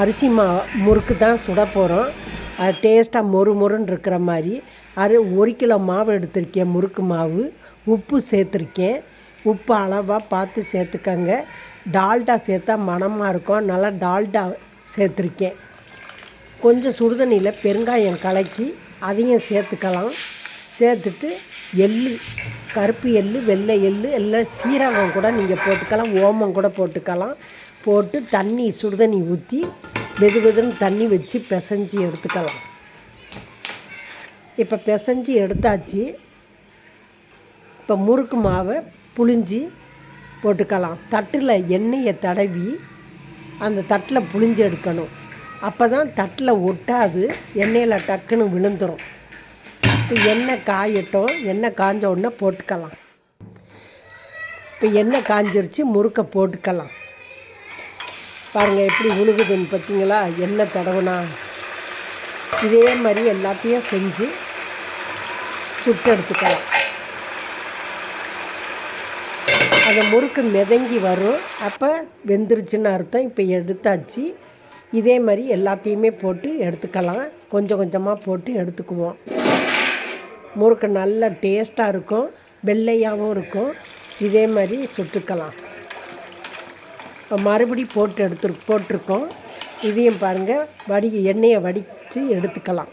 அரிசி மா முறுக்கு தான் சுட போகிறோம் அது டேஸ்ட்டாக மொறு மொறுன்னு இருக்கிற மாதிரி. அது ஒரு கிலோ மாவு எடுத்திருக்கேன் முறுக்கு மாவு. உப்பு சேர்த்துருக்கேன். உப்பு அளவாக பார்த்து சேர்த்துக்கங்க. டால்டா சேர்த்தா மணமாக இருக்கும். நல்லா டால்டா சேர்த்துருக்கேன். கொஞ்சம் சுடுதண்ணியில் பெருங்காயம் கலக்கி அதையும் சேர்த்துக்கலாம். சேர்த்துட்டு எள்ளு கருப்பு எள்ளு வெள்ளை எள்ளு எல்லாம் சீரகம் கூட நீங்கள் போட்டுக்கலாம் ஓமம் கூட போட்டுக்கலாம். போட்டு தண்ணி சுடுதண்ணி ஊற்றி வெது வெதுன்னு தண்ணி வச்சு பிசைஞ்சு எடுத்துக்கலாம். இப்போ பிசைஞ்சு எடுத்தாச்சு. இப்போ முறுக்கு மாவை புழிஞ்சி போட்டுக்கலாம். தட்டில் எண்ணெயை தடவி அந்த தட்டில் புழிஞ்சு எடுக்கணும். அப்போ தான் தட்டில் ஒட்டாது எண்ணெயில் டக்குன்னு விழுந்துடும் இப்போ எண்ணெய் காயட்டும் எண்ணெய் காஞ்ச உடனே போட்டுக்கலாம். இப்போ எண்ணெய் காஞ்சிருச்சு முறுக்கை போட்டுக்கலாம். பாருங்கள் எப்படி உழுகுதுன்னு பார்த்தீங்களா? எண்ணெய் தடவுனா இதே மாதிரி எல்லாத்தையும் செஞ்சு சுட்டு எடுத்துக்கலாம். அந்த முறுக்கு மிதங்கி வரும். அப்போ வெந்துருச்சுன்னு அர்த்தம். இப்போ எடுத்தாச்சு. இதே மாதிரி எல்லாத்தையுமே போட்டு எடுத்துக்கலாம். கொஞ்சம் கொஞ்சமாக போட்டு எடுத்துக்குவோம். முறுக்கு நல்ல டேஸ்ட்டாக இருக்கும். வெள்ளையாகவும் இருக்கும். இதே மாதிரி சுட்டுக்கலாம். மறுபடி போட்டு எடுத்து போட்டிருக்கோம். இதையும் பாருங்கள் வடி எண்ணெயை வடித்து எடுத்துக்கலாம்.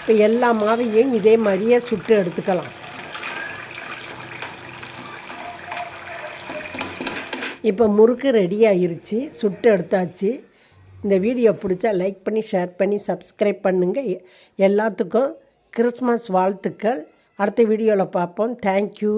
இப்போ எல்லா மாவையும் இதே மாதிரியே சுட்டு எடுத்துக்கலாம். இப்போ முறுக்கு ரெடி ஆயிருச்சு. சுட்டு எடுத்தாச்சு. இந்த வீடியோ பிடிச்சா லைக் பண்ணி ஷேர் பண்ணி சப்ஸ்கிரைப் பண்ணுங்கள் எல்லாத்துக்கும் கிறிஸ்மஸ் வாழ்த்துக்கள். அடுத்த வீடியோவில் பார்ப்போம். தேங்க்யூ